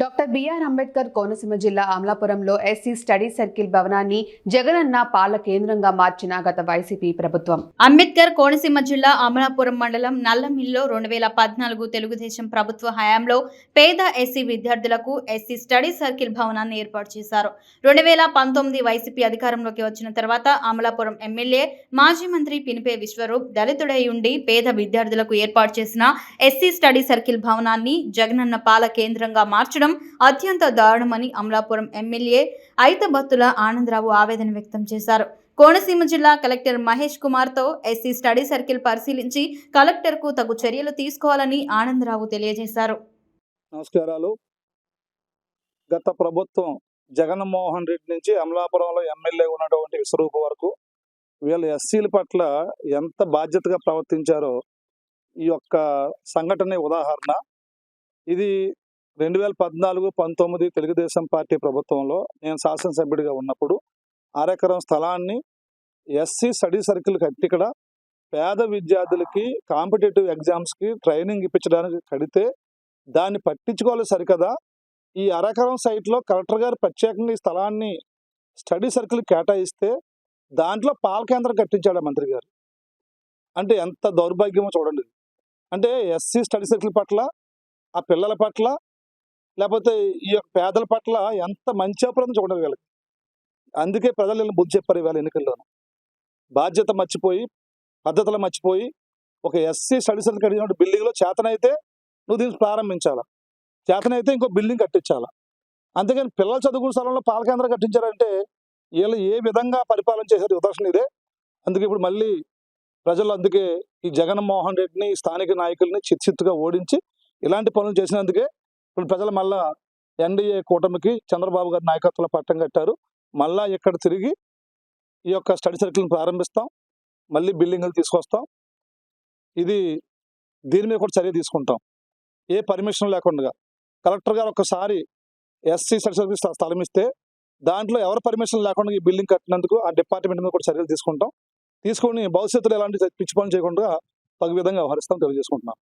Doctor BR Ambedkar Konaseema జిల్లా అమలాపురంలో SC study circle భవనాన్ని జగనన్న పాల కేంద్రంగా మార్చిన గత వైసీపీ ప్రభుత్వం. అంబేద్కర్ కోనసీమ జిల్లా అమలాపురం మండలం నల్లమిల్లో రెండు వేల పద్నాలుగు తెలుగుదేశం ప్రభుత్వ హయాంలో పేద ఎస్సీ విద్యార్థులకు ఎస్సీ స్టడీ సర్కిల్ భవనాన్ని ఏర్పాటు చేశారు. రెండు వేల పంతొమ్మిది వైసీపీ అధికారంలోకి వచ్చిన తర్వాత అమలాపురం ఎమ్మెల్యే మాజీ మంత్రి పినిపే విశ్వరూప్ దళితుడై ఉండి పేద విద్యార్థులకు ఏర్పాటు చేసిన ఎస్సీ స్టడీ సర్కిల్ భవనాన్ని జగనన్న పాల కేంద్రంగా మార్చడం అత్యంత దారుణమని అమలాపురం ఎమ్మెల్యే ఐతబత్తుల ఆనందరావు ఆవేదన వ్యక్తం చేశారు. కోనసీమ జిల్లా కలెక్టర్ మహేష్ కుమార్తో ఎస్సీ స్టడీ సర్కిల్ పరిశీలించి కలెక్టర్కు తగు చర్యలు తీసుకోవాలని ఆనందరావు తెలియజేశారు. నమస్కారాలు. గత ప్రభుత్వం జగన్మోహన్ రెడ్డి నుంచి అమలాపురంలో ఎమ్మెల్యే ఉన్నటువంటి విశ్వరూప వరకు వీళ్ళు ఎస్సీల పట్ల ఎంత బాధ్యతగా ప్రవర్తించారో ఈ యొక్క సంఘటన ఉదాహరణ. ఇది రెండు వేల పద్నాలుగు పంతొమ్మిది తెలుగుదేశం పార్టీ ప్రభుత్వంలో నేను శాసనసభ్యుడిగా ఉన్నప్పుడు అరెకరం స్థలాన్ని ఎస్సీ స్టడీ సర్కిల్ కట్టి ఇక్కడ పేద విద్యార్థులకి కాంపిటేటివ్ ఎగ్జామ్స్కి ట్రైనింగ్ ఇప్పించడానికి కడితే దాన్ని పట్టించుకోవాలి సరికదా? ఈ అరకరం సైట్లో కలెక్టర్ గారు ప్రత్యేకంగా ఈ స్థలాన్ని స్టడీ సర్కిల్ కేటాయిస్తే దాంట్లో పాల కేంద్రం కట్టించాడు ఆ మంత్రి గారు? అంటే ఎంత దౌర్భాగ్యమో చూడండి. అంటే ఎస్సీ స్టడీ సర్కిల్ పట్ల ఆ పిల్లల పట్ల లేకపోతే ఈ యొక్క పేదల పట్ల ఎంత మంచి అభిప్రాయం చూడండి వీళ్ళకి. అందుకే ప్రజలు వీళ్ళని బుద్ధి చెప్పారు ఇవాళ ఎన్నికల్లోనూ. బాధ్యత మర్చిపోయి పద్ధతులు మర్చిపోయి ఒక ఎస్సీ స్టడీ సర్కిల్ బిల్డింగ్లో చేతనైతే నువ్వు దీన్ని ప్రారంభించాలా? చేతనైతే ఇంకో బిల్డింగ్ కట్టించాలా? అంతేగాని పిల్లల చదువుకునే స్థలంలో పాల కేంద్రం కట్టించారంటే వీళ్ళు ఏ విధంగా పరిపాలన చేశారు? ఉదాహరణ ఇదే. అందుకే ఇప్పుడు మళ్ళీ ప్రజలు అందుకే ఈ జగన్మోహన్ రెడ్డిని స్థానిక నాయకుల్ని చిత్తుగా ఓడించి ఇలాంటి పనులు చేసినందుకే ఇప్పుడు ప్రజలు మళ్ళా ఎన్డీఏ కూటమికి చంద్రబాబు గారి నాయకత్వంలో పట్టం కట్టారు. మళ్ళా ఇక్కడ తిరిగి ఈ యొక్క స్టడీ సర్కిల్ని ప్రారంభిస్తాం. మళ్ళీ బిల్డింగ్లు తీసుకొస్తాం. ఇది దీని మీద కూడా చర్య తీసుకుంటాం. ఏ పర్మిషన్ లేకుండా. కలెక్టర్ గారు ఒకసారి ఎస్సీ స్టడీ సర్కిల్ స్థలం ఇస్తే దాంట్లో ఎవరు పర్మిషన్ లేకుండా ఈ బిల్డింగ్ కట్టినందుకు ఆ డిపార్ట్మెంట్ మీద కూడా చర్యలు తీసుకుంటాం. తీసుకొని భవిష్యత్తులో ఎలాంటి పిచ్చి పనులు చేయకుండా తగు విధంగా వ్యవహరిస్తాం తెలియజేసుకుంటున్నాం.